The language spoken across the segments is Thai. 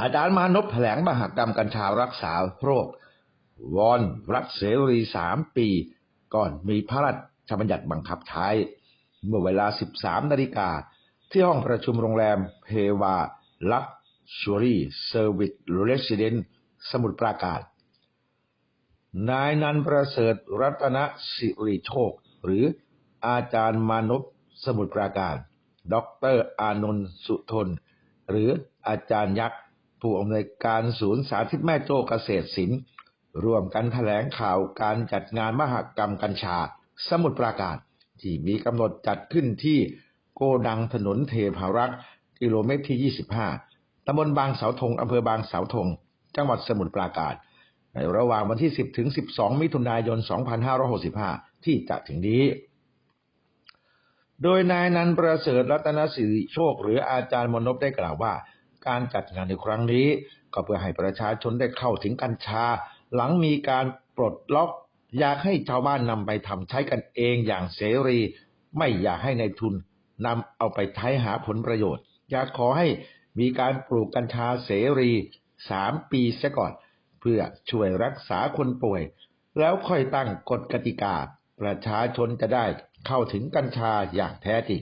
อาจารย์มานพแถลงมหกรรมกัญชารักษาโรควอนรัฐเสรีสามปี ก่อนมีพระราชบัญญัติบังคับใช้ เมื่อเวลา 13นาฬิกา ที่ห้องประชุมโรงแรมเพวาลักชัวรี่เซอร์วิสเรสซิเดนสมุทรปราการ นายนันประเสริฐรัตนสิริโชค หรืออาจารย์มานพสมุทรปราการ ดรอานนท์สุทน หรืออาจารย์ยักษ์ ผู้อำนวยการศูนย์สาธิตแม่โจ้เกษตรศิลป์ร่วมกันแถลงข่าวการจัดงานมหกรรมกัญชา สมุทรปราการ ที่มีกำหนดจัดขึ้นที่โกดังถนนเทพารักษ์กิโลเมตรที่ 25 ตำบลบางเสาธงอำเภอบางเสาธง จังหวัดสมุทรปราการ ในระหว่างวันที่ 10 ถึง 12 มิถุนายน 2565 ที่จะถึงนี้ โดยนายนันประเสริฐรัตนสิริโชค หรืออาจารย์มนพได้กล่าวว่า การจัดงานในครั้งนี้ ก็เพื่อให้ประชาชนได้เข้าถึงกัญชา หลังมีการปลดล็อกอยากให้ชาวบ้านนำไปทำใช้กันเองอย่างเสรี ไม่อยากให้ในทุนนำเอาไปใช้หาผลประโยชน์ อยากขอให้มีการปลูกกัญชาเสรีสามปีเสียก่อน เพื่อช่วยรักษาคนป่วย แล้วค่อยตั้งกฎกติกา ประชาชนจะได้เข้าถึงกัญชาอย่างแท้จริง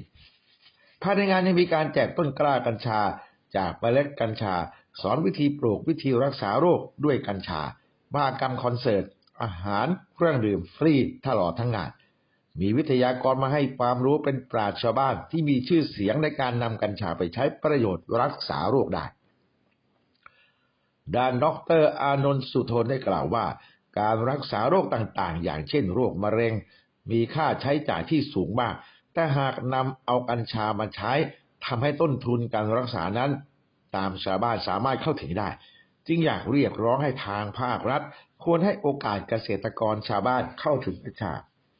ภายในงานยังมีการแจกต้นกล้ากัญชา จากเมล็ดกัญชา สอนวิธีปลูกวิธีรักษาโรคด้วยกัญชามหากรรมคอนเสิร์ต อาหารเครื่องดื่มฟรีตลอดทั้งงาน มีวิทยากรมาให้ความรู้เป็นปราชญ์ชาวบ้านที่มีชื่อเสียงในการนำกัญชาไปใช้ประโยชน์รักษาโรคได้ ด้านดรอานนท์สุทนได้กล่าวว่า การรักษาโรคต่างๆ อย่างเช่น โรคมะเร็ง มีค่าใช้จ่ายที่สูงมาก แต่หากนำเอากัญชามาใช้ ทำให้ต้นทุนการรักษานั้น ตามชาวบ้านสามารถเข้าถึงได้ จึงอยากเรียกร้องให้ทางภาครัฐ ควรให้โอกาสเกษตรกรชาวบ้านเข้าถึงกัญชา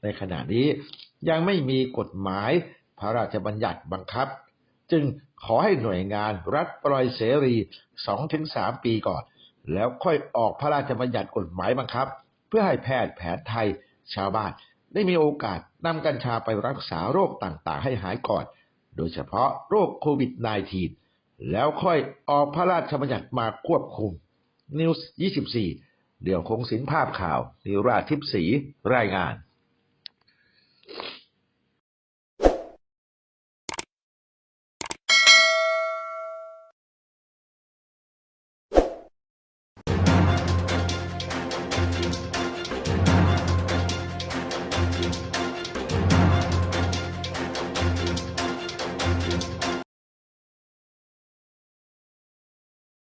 ในขณะนี้ยังไม่มีกฎหมายพระราชบัญญัติบังคับ จึงขอให้หน่วยงานรัฐปล่อยเสรี 2-3 ปีก่อน แล้วค่อยออกพระราชบัญญัติกฎหมายบังคับ เพื่อให้แพทย์แผนไทยชาวบ้าน ได้มีโอกาสนำกัญชาไปรักษาโรคต่างๆ ให้หายก่อน โดยเฉพาะโรคโควิด -19 แล้วค่อยออกพระราชบัญญัติมาควบคุม News 24 เดี่ยวคงสินภาพข่าว นิราทิพศีรายงาน